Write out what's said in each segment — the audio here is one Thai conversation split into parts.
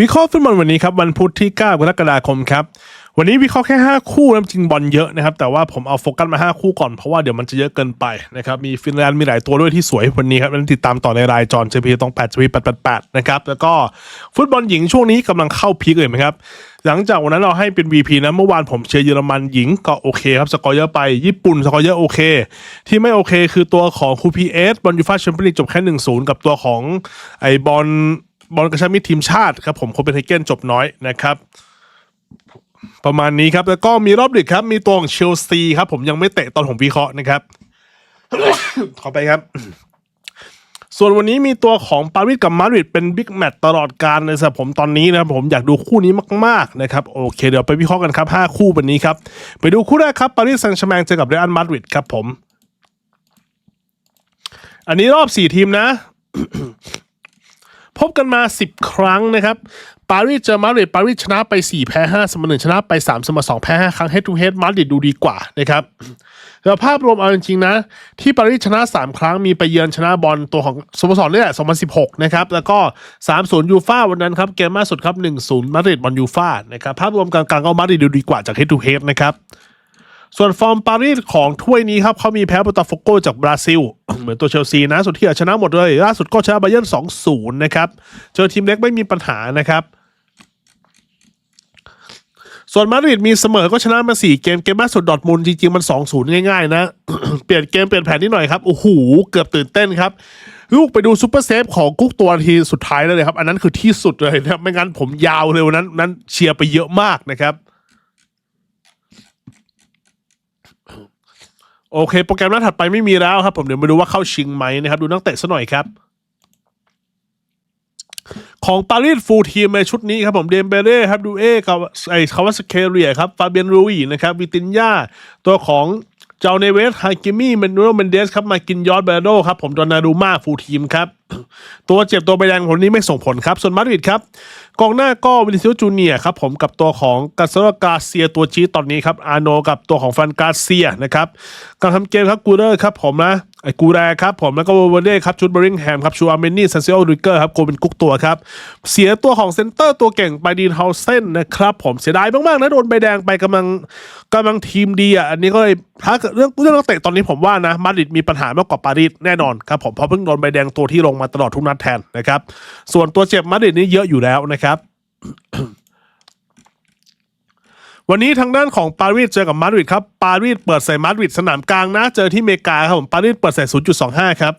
วิเคราะห์ฟุตบอลวันนี้ครับวันพุธที่ 9 กรกฎาคมครับวันนี้วิเคราะห์แค่ 5 คู่นะจริงบอลเยอะนะครับแต่ว่าผมเอาโฟกัสมา 5 คู่ก่อนเพราะว่าเดี๋ยวมันจะเยอะเกินไปนะครับมีฟินแลนด์มีหลายตัวด้วยที่สวยวันนี้ครับนั้นติดตามต่อในรายจอนเจพีต้อง8 JP 888นะครับแล้วก็ฟุตบอลหญิงช่วงนี้กำลังเข้าพีคเลยไหมครับหลังจากวันนั้นเราให้เป็น VP นะเมื่อวานผมเชียร์เยอรมันหญิงก็โอเคครับสกอร์เยอะไปญี่ปุ่นสกอร์เยอะโอเค ที่ไม่โอเคคือตัวของคูพีเอสบอลยูฟ่าแชมเปี้ยนลีกจบแค่1-0กับตัวของไอบอล บอลกระชับมิตรทีมชาติครับผมโคเปนเฮเกนจบน้อยนะครับ ประมาณนี้ครับ แล้วก็มีรอบดึกครับ มีตัวของเชลซีครับ ผมยังไม่เตะตอนผมวิเคราะห์นะครับ ขอไปครับ ส่วนวันนี้มีตัวของปารีสกับมาดริดเป็นบิ๊กแมตช์ตลอดการในสำหรับผมตอนนี้นะครับผมอยากดูคู่นี้มากๆนะครับโอเคเดี๋ยวไปวิเคราะห์กันครับ 5 คู่วันนี้ครับ ไปดูคู่แรกครับปารีสแซงต์แชร์แมงเจอกับเรอัลมาดริดครับผม อันนี้รอบ 4 ทีมนะ พบกันมา 10 ครั้งนะครับ ปารีสเจอมาดริดปารีสชนะไป 4 แพ้ 5 เสมอ1ชนะไป 3 เสมอ2แพ้ 5 ครั้ง head to head มาดริดดูดีกว่านะครับแล้วภาพรวมเอาจริงๆนะ ที่ปารีสชนะ 3 ครั้งมีไปเยือนชนะบอลตัวของสโมสรนี่แหละ2016 นะครับ แล้วก็ 3-0 ยูฟ่าวันนั้นครับ เกมล่าสุดครับ 1-0 มาดริดบอลยูฟ่านะครับ ภาพรวมกลางๆก็มาดริดดูดีกว่าจาก head to head นะครับ ส่วนฟอร์มปารีสของถ้วยนี้ครับเขามีแพ้โบตาโฟโกจากบราซิล เหมือนตัวเชลซีนะ สุดที่ชนะหมดเลย ล่าสุดก็ชนะไบเยร์น2-0นะครับ เจอทีมเล็กไม่มีปัญหานะครับส่วนมาดริดมีเสมอก็ชนะมา4เกม เกมล่าสุดดอทมุนด์จริงๆ มัน2-0ง่ายๆ นะ เปลี่ยนเกม เปลี่ยนแผนนิดหน่อยครับ โอ้โห เกือบตื่นเต้นครับ ลูกไปดูซูเปอร์เซฟของกุ๊กตัวทีสุดท้ายเลยครับ อันนั้นคือที่สุดเลยนะไม่งั้นผมยาวเลยวันนั้นนั้นเชียร์ไปเยอะมากนะครับ โอเค โปรแกรมหน้าถัดไปไม่มีแล้วครับ ผมเดี๋ยวมาดูว่าเข้าชิงไหมนะครับ ดูนักเตะซะหน่อยครับ ของปารีสฟูลทีมในชุดนี้ครับผมเดมเบเร่ครับดูเอกับไอคาวาสเคเรียครับฟาเบียนรูยนะครับวิตินยาตัวของเจ้าเนเวสฮากิมี่เมนโรเมนเดสครับมากินยอดเบโดครับผมดอนนารูมาฟูลทีมครับ ตัวเจ็บตัวใบแดงผลนี้ไม่ส่งผลครับ ส่วนมาดริดครับกองหน้าก็วินิซิโอจูเนียครับผมกับตัวของกาเซโรกาเซียตัวชี้ตอนนี้ครับอาโนกับตัวของฟันกาเซียนะครับการทำเกมครับกูเรอร์ครับผมนะไอ้กูแรครับผมแล้วก็วอร์เด้ครับชุดบริงแฮมครับชูอาร์เมนี่ซันเซโอริเกอร์ครับโกเป็นกุ๊กตัวครับ เสียตัวของเซนเตอร์ตัวเก่งไปดีนเฮาเซนนะครับผมเสียดายมากๆนะโดนใบแดงไปกำลังกำลังทีมดีอะอันนี้ก็เลยถ้าเกิดเรื่องเรื่องนักเตะตอนนี้ผมว่านะมาดริดมีปัญหามากกว่าปารีสแน่นอนครับผมเพราะเพิ่งโดนใบแดงตัวที่ลงมาตลอดทุกนัดแทนนะครับ ส่วนตัวเจ็บมาดริดนี่เยอะอยู่แล้วนะครับ วันนี้ทางด้านของปารีสเจอกับมาดริดครับปารีสเปิดใส่มาดริดสนามกลางนะเจอที่เมกาครับผมปารีสเปิดใส่0.25 ครับ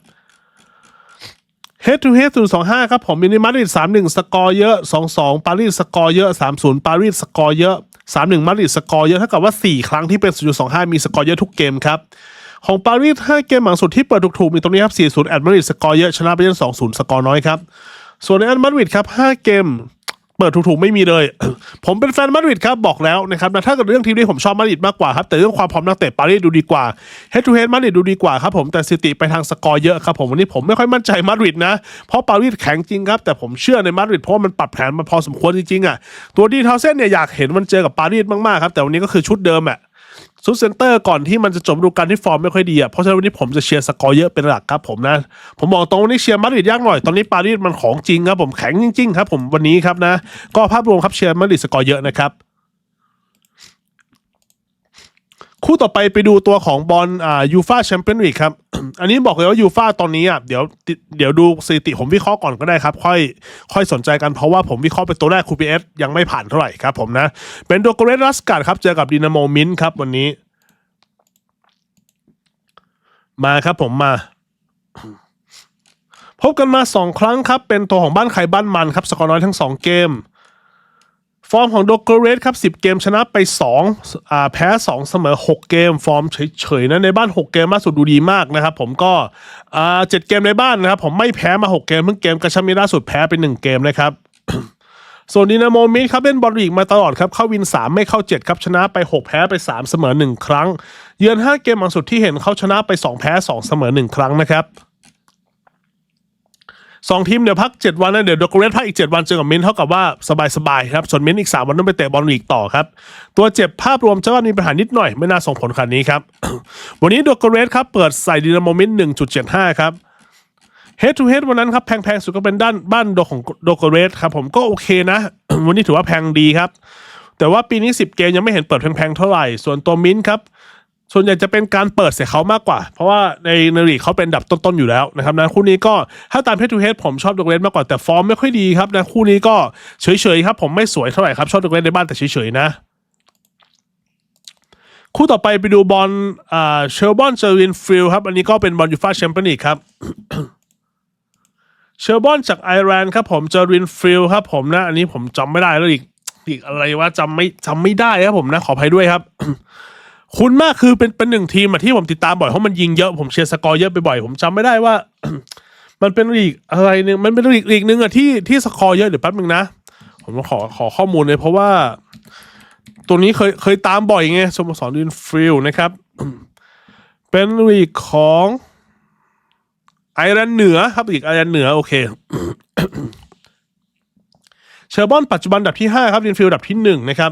Head to Head 0.25ครับผมมินิมาดริด3-1สกอร์เยอะ2-2ปารีสสกอร์เยอะ3-0ปารีสสกอร์เยอะ3-1มหนึ่งมาดริดสกอร์เยอะเท่ากับว่า4ครั้งที่เป็น0.25มีสกอร์เยอะทุกเกมครับ ของปารีส5เกมหลังสุดที่เปิดถูกๆมีตรงนี้ครับ4-0แอดมาดริดสกอร์เยอะชนะไปเยัน2-0 สกอร์น้อยครับ ส่วนในแอันมาดริดครับ5เกมเปิดถูกๆไม่มีเลย ผมเป็นแฟนมาดริดครับบอกแล้วนะครับนะถ้าเกิดเรื่องทีมนี้ผมชอบมาดริดมากกว่าครับ แต่เรื่องความพร้อมนักเตะปารีสดูดีกว่า Head to Head มาดริดดูดีกว่าครับผมแต่สติไปทางสกอร์เยอะครับผมวันนี้ผมไม่ค่อยมั่นใจมาดริดนะ เพราะปารีสแข็งจริงครับ แต่ผมเชื่อในมาดริดเพราะมันปรับแผนมาพอสมควรจริงๆอะตัวดีเทาเส้นเนี่ยอยากเห็นมันเจอกับปารีสมากๆครับแต่วันนี้ก็คือชุดเดิมอะ ซูเซนเตอร์ก่อนที่มันจะจบฤดูกาลที่ฟอร์มไม่ค่อยดีอะเพราะฉะนั้นวันนี้ผมจะเชียร์สกอร์เยอะเป็นหลักครับผมนะ ผมบอกตรงวันนี้เชียร์มาดริดยากหน่อย ตอนนี้ปารีสมันของจริงครับผมแข็งจริงๆครับผมวันนี้ครับนะ ก็ภาพรวมครับเชียร์มาดริดสกอร์เยอะนะครับ คู่ต่อไปไปดูตัวของบอลอ่ายูฟาแชมเปี้ยนลีกครับ อันนี้บอกเลยว่ายูฟาตอนนี้อะเดี๋ยวเดี๋ยวดูสถิติผมวิเคราะห์ก่อนก็ได้ครับ ค่อยค่อยสนใจกันเพราะว่าผมวิเคราะห์เป็นตัวแรกคูพีเอสยังไม่ผ่านเท่าไหร่ครับผมนะเป็นโดโกเรสรัสการ์ดครับ เจอกับดินาโมมินท์ครับวันนี้ มาครับผมมา พบกันมาสองครั้งครับ เป็นตัวของบ้านใครบ้านมันครับ สกอร์น้อยทั้งสองเกม ฟอร์มของโดโกเรสครับ 10 เกมชนะไป2อ่าแพ้ 2 เสมอ 6 เกม ฟอร์มเฉยๆนะในบ้าน 6 เกมล่าสุดดูดีมากนะครับผมก็อ่า7เกมในบ้านนะครับ ผมไม่แพ้มา 6 เกมเพิ่งเกมกระชับมีล่าสุดแพ้ไป1เกมนะครับส่วนดินาโมมิดครับเล่นบอลลีกมาตลอดครับ เข้าวิน 3 ไม่เข้า 7 ครับ ชนะไป 6 แพ้ไป 3 เสมอ 1 ครั้ง เยือน 5 เกมหลังสุดที่เห็นเขาชนะไป 2 แพ้ 2 เสมอ 1 ครั้งนะครับ สองทีมเดี๋ยวพัก 7 วันนะเดี๋ยวดอกเรสพักอีก 7 วันเจอกับมินเท่ากับว่าสบายๆครับส่วนมินอีก 3 วันต้องไปเตะบอลลีกต่อครับ ตัวเจ็บภาพรวมจะว่ามีปัญหานิดหน่อยไม่น่าส่งผลขนาดนี้ครับ วันนี้ดอกเรสครับเปิดใส่ดินาโมมินท์1.75 ครับ head to head วันนั้นครับแพงๆสุดก็เป็นด้านบ้านโดของดโกเรสครับผมก็โอเคนะ วันนี้ถือว่าแพงดีครับแต่ว่าปีนี้ 10 เกมยังไม่เห็นเปิดแพงๆเท่าไหร่ ส่วนตัวมิ้นครับ ส่วนใหญ่จะเป็นการเปิดเสียเขามากกว่า เพราะว่าในในลีกเขาเป็นดับต้นๆอยู่แล้วนะครับนะคู่นี้ก็ถ้าตาม head to head ผมชอบดโกเรสมากกว่าแต่ฟอร์มไม่ค่อยดีครับนะคู่นี้ก็เฉยๆครับผมไม่สวยเท่าไหร่ครับชอบดโกเรสในบ้านแต่เฉยๆนะคู่ต่อไปไปดูบอลอ่าเชลบอนเจอรินฟิลครับอันนี้ก็เป็นบอลยูฟ่าแชมเปี้ยนลีกครับเชลบอนจากไอร์แลนด์ครับผมเจอรินฟิลครับผมนะ อันนี้ผมจำไม่ได้แล้วอีกอีกอะไรว่าจำไม่จำไม่ได้ครับผมนะขออภัยด้วยครับ คุณมากคือเป็นเป็นหนึ่งทีมอะที่ผมติดตามบ่อยเพราะมันยิงเยอะผมเชียร์สกอร์เยอะไปบ่อยผมจำไม่ได้ว่า มันเป็นลีกอะไรหนึ่งมันเป็นลีกลีกหนึ่งอะที่ที่สกอร์เยอะเดี๋ยวแป๊บนึงนะ ผมต้องขอขอข้อมูลเลยเพราะว่า ตัวนี้เคยเคยตามบ่อยไงสโมสรดินฟิลนะครับ เป็นลีกของไอร์แลนด์เหนือครับลีกไอร์แลนด์เหนือโอเคเชอร์บอนปัจจุบันดับที่ 5 ครับดินฟิลด์อันดับที่1นะครับ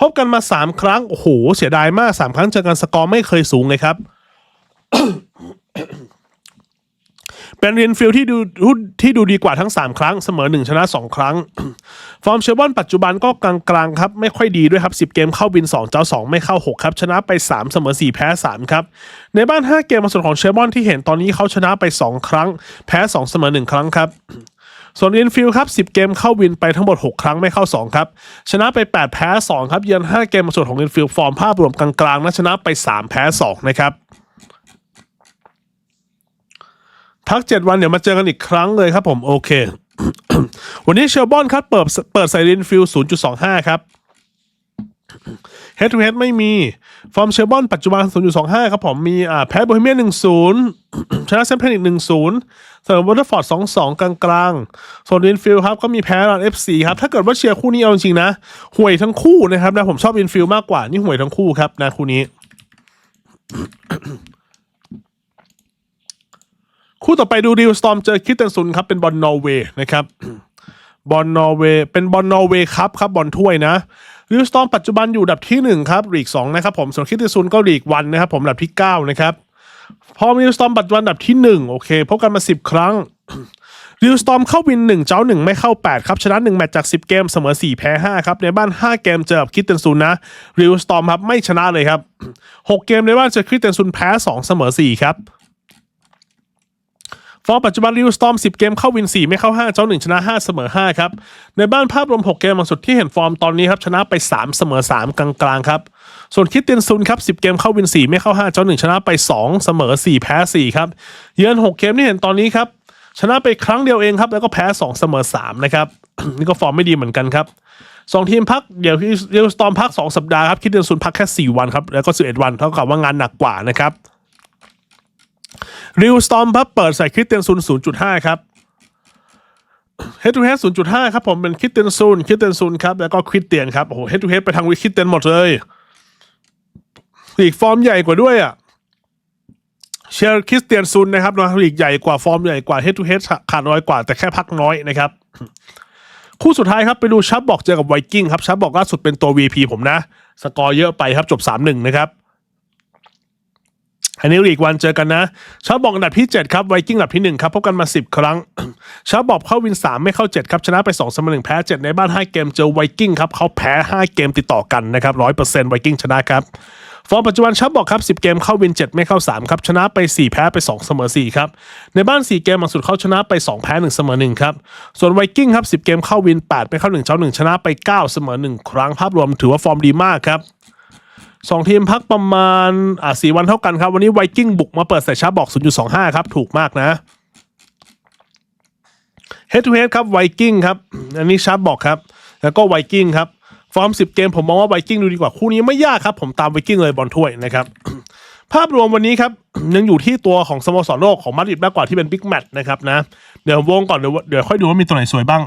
พบกันมา 3 ครั้ง โอ้โห เสียดายมาก 3 ครั้งเจอกันสกอร์ไม่เคยสูงเลยครับ เป็นเรียนฟิลที่ดูที่ดูดีกว่าทั้ง 3 ครั้ง เสมอ 1 ชนะ 2 ครั้ง ฟอร์มเชอร์บอนปัจจุบันก็กลางๆครับ ไม่ค่อยดีด้วยครับ 10 เกมเข้าวิน 2 เจ้า 2 ไม่เข้า 6 ครับ ชนะไป 3 เสมอ 4 แพ้ 3 ครับ ในบ้าน 5 เกมมาสุดของเชอร์บอนที่เห็นตอนนี้เขาชนะไป 2 ครั้ง แพ้ 2 เสมอ 1 ครั้งครับ ส่วนอินฟิลครับ 10 เกมเข้าวินไปทั้งหมด 6 ครั้งไม่เข้า 2 ครับ ชนะไป 8 แพ้ 2 ครับเยือน5 เกมมาสุดของอินฟิลฟอร์มภาพรวมกลางๆนะชนะไป 3 แพ้ 2 นะครับพัก 7 วันเดี๋ยวมาเจอกันอีกครั้งเลยครับผมโอเค วันนี้เชลบอนครับเปิดเปิดใส่เรียนฟิล0.25 ครับ Head to Head ไม่มี ฟอร์มเชลบอนปัจจุบัน 0.25 ครับผม มีอ่าแพ้โบฮีเมียน1-0 ชนะเซมเพนอีก1-0 เสมอวอเตอร์ฟอร์ด 2-2 กลางๆส่วนอินฟิลครับ ก็มีแพ้รอน FC ครับ ถ้าเกิดว่าเชียร์คู่นี้เอาจริงนะ ห่วยทั้งคู่นะครับนะ ผมชอบอินฟิลมากกว่า นี่ห่วยทั้งคู่ครับนะคู่นี้ คู่ต่อไปดูดิวสตอมเจอคิดเตนซุนครับ เป็นบอลนอร์เวย์นะครับ บอลนอร์เวย์ เป็นบอลนอร์เวย์ครับครับบอลถ้วยนะ ลิวสตอมปัจจุบันอยู่ดับที่ 1 ครับลีก2นะครับผมส่วนคิดเตซุนก็ลีกวันนะครับผมดับที่ 9 นะครับ พอลิวสตอมปัจจุบันอันดับที่ 1 โอเคพบกันมา 10 ครั้งลิวสตอมเข้าวิน 1 เจ้า 1 ไม่เข้า 8 ครับ ชนะ 1 แมตช์จาก 10 เกม เสมอ 4 แพ้ 5 ครับ ในบ้าน 5 เกมเจอกับคิดเตนซุนนะลิวสตอมครับ ไม่ชนะเลยครับ 6 เกมในบ้านเจอคิดเตนซุนแพ้ 2 เสมอ 4 ครับ ฟอร์มปัจจุบันริวสตอม10 เกมเข้าวิน 4 ไม่เข้า 5 เจ้า 1 ชนะ 5 เสมอ 5 ครับ ในบ้านภาพรวม 6 เกมหลังสุดที่เห็นฟอร์มตอนนี้ครับ ชนะไป 3 เสมอ 3 กลางๆ ครับ ส่วนคิดเตียนซุนครับ 10 เกมเข้าวิน 4 ไม่เข้า 5 เจ้า 1 ชนะไป 2 เสมอ 4 แพ้ 4 ครับ เยือน 6 เกมที่เห็นตอนนี้ครับ ชนะไปครั้งเดียวเองครับ แล้วก็แพ้ 2 เสมอ 3 นะครับ นี่ก็ฟอร์มไม่ดีเหมือนกันครับสองทีมพักเดี๋ยวริวสตอมพัก 2 สัปดาห์ครับคิดเตียนซุนพักแค่ 4 วันครับแล้วก็ 11 วันเท่ากับว่างานหนักกว่านะครับ ริวสตอมครับเปิดใส่คริสเตียนซุน0.5 ครับ Head to Head 0.5 ครับผมเป็นคริสเตียนซุนคริสเตียนซุนครับ แล้วก็คริสเตียนครับ โอ้โห Head to Head ไปทางวิคริสเตียนหมดเลยลีกฟอร์มใหญ่กว่าด้วยอะเชียร์คริสเตียนซุนนะครับนะลีกใหญ่กว่าฟอร์มใหญ่กว่า Head to Head ขาดน้อยกว่าแต่แค่พักน้อยนะครับ คู่สุดท้ายครับไปดูชับบอกเจอกับไวกิ้งครับชับบอกล่าสุดเป็นตัว VP ผมนะ สกอร์เยอะไปครับจบ 3-1 นะครับ อันนี้ลีกวันเจอกันนะชาบอกอันดับที่ 7 ครับไวกิ้งอันดับที่ 1 ครับ พบกันมา 10 ครั้งชาบอกเข้าวิน 3 ไม่เข้า 7 ครับ ชนะไป2เสมอ1แพ้ 7 ในบ้าน 5 เกมเจอไวกิ้งครับเขาแพ้ 5 เกมติดต่อกันนะครับ100%ไวกิ้งชนะครับฟอร์มปัจจุบันชาบอกครับ 10 เกมเข้าวิน 7 ไม่เข้า 3 ครับ ชนะไป 4 แพ้ไป 2 เสมอ 4 ครับ ในบ้าน 4 เกมหลังสุดเขาชนะไป 2 แพ้ 1 เสมอ 1 ครับ ส่วนไวกิ้งครับ 10 เกมเข้าวิน 8 ไม่เข้า 1 เจ้า 1 ชนะไป 9 เสมอ 1 ครั้งภาพรวมถือว่าฟอร์มดีมากครับ สองทีมพักประมาณอ่าสี่วันเท่ากันครับ วันนี้ไวกิ้งบุกมาเปิดใส่ชาร์บอก 0.25 ครับ ถูกมากนะ Head to Head ครับไวกิ้งครับ อันนี้ชาร์บอกครับ แล้วก็ไวกิ้งครับฟอร์ม 10 เกมผมมองว่าไวกิ้งดูดีกว่าคู่นี้ไม่ยากครับ ผมตามไวกิ้งเลยบอลถ้วยนะครับภาพรวมวันนี้ครับยังอยู่ที่ตัวของสโมสรโลกของมาดริดมากกว่าที่เป็นบิ๊กแมตช์นะครับนะเดี๋ยววงก่อนเดี๋ยวเดี๋ยวค่อยดูว่ามีตัวไหนสวยบ้าง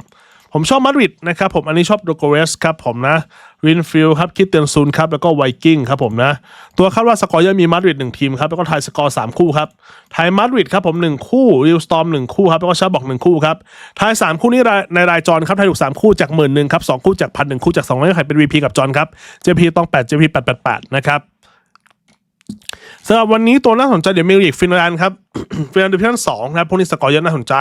ผมชอบมาดริดนะครับผมอันนี้ชอบโดโกเรสครับผมนะ วินฟิลครับคิดเตียนซูนครับแล้วก็ไวกิ้งครับผมนะ ตัวคาดว่าสกอร์จะมีมาดริดหนึ่งทีมครับแล้วก็ทายสกอร์สามคู่ครับทายมาดริดครับผมหนึ่งคู่ริวสตอมหนึ่งคู่ครับแล้วก็ชาบอกหนึ่งคู่ครับทายสามคู่นี้ในรายจอนครับทายถูกสามคู่จากหมื่นหนึ่งครับสองคู่จากพันหนึ่งคู่จากสองร้อยใครเป็น VP กับจอนครับ JP ต้องแปด JP แปดแปดแปดนะครับสำหรับวันนี้ตัวน่าสนใจเดี๋ยวมีลีกฟินแลนด์ครับเฟรนด์ดิวิชั่นสองนะครับพวกนี้สกอร์เยอะน่าสนใจ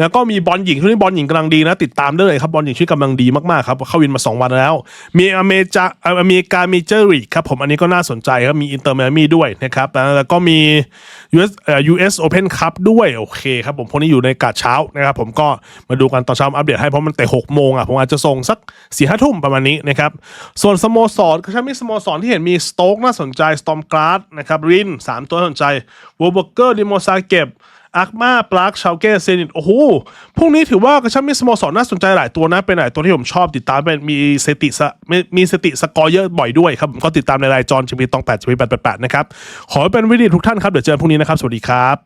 แล้วก็มีบอลหญิงช่วงนี้บอลหญิงกำลังดีนะ ติดตามได้เลยครับ บอลหญิงชื่อกำลังดีมากๆครับ เข้าวินมา 2 วันแล้ว มีอเมจาอเมริกามีเจอริกครับผมอันนี้ก็น่าสนใจครับ มีอินเตอร์ม m มี่ด้วยนะครับ แล้วก็มี US เอ่อ US Open Cup ด้วยโอเคครับผมพวกนี้อยู่ในกาดเช้านะครับผมก็มาดูกันตอนเช้าอัปเดตให้เพราะมันแต่6โมงอะผมอาจจะส่งสัก4ี่ห้าทุ่มประมาณนี้นะครับส่วนสโมสรก็ใช่มีสโมสรที่เห็นมีสโต๊กน่าสนใจสตอมกราดนะครับรินสามตัวน่าสนใจวอลเบอร์เกอร์ดิโมซาเก็บอักมาปลักชาวเกเซนิตโอ้โห พวกนี้ถือว่ากระชับมีสโมสรน่าสนใจหลายตัวนะ เป็นหลายตัวที่ผมชอบติดตามเป็นมีสติสมีมีสติสกอร์เยอะบ่อยด้วยครับผมก็ติดตามในรายจอนจีพีตองแปดจีพีแปดแปดแปดนะครับ ขอเป็นวิดีทุกท่านครับ เดี๋ยวเจอกันพรุ่งนี้นะครับ สวัสดีครับ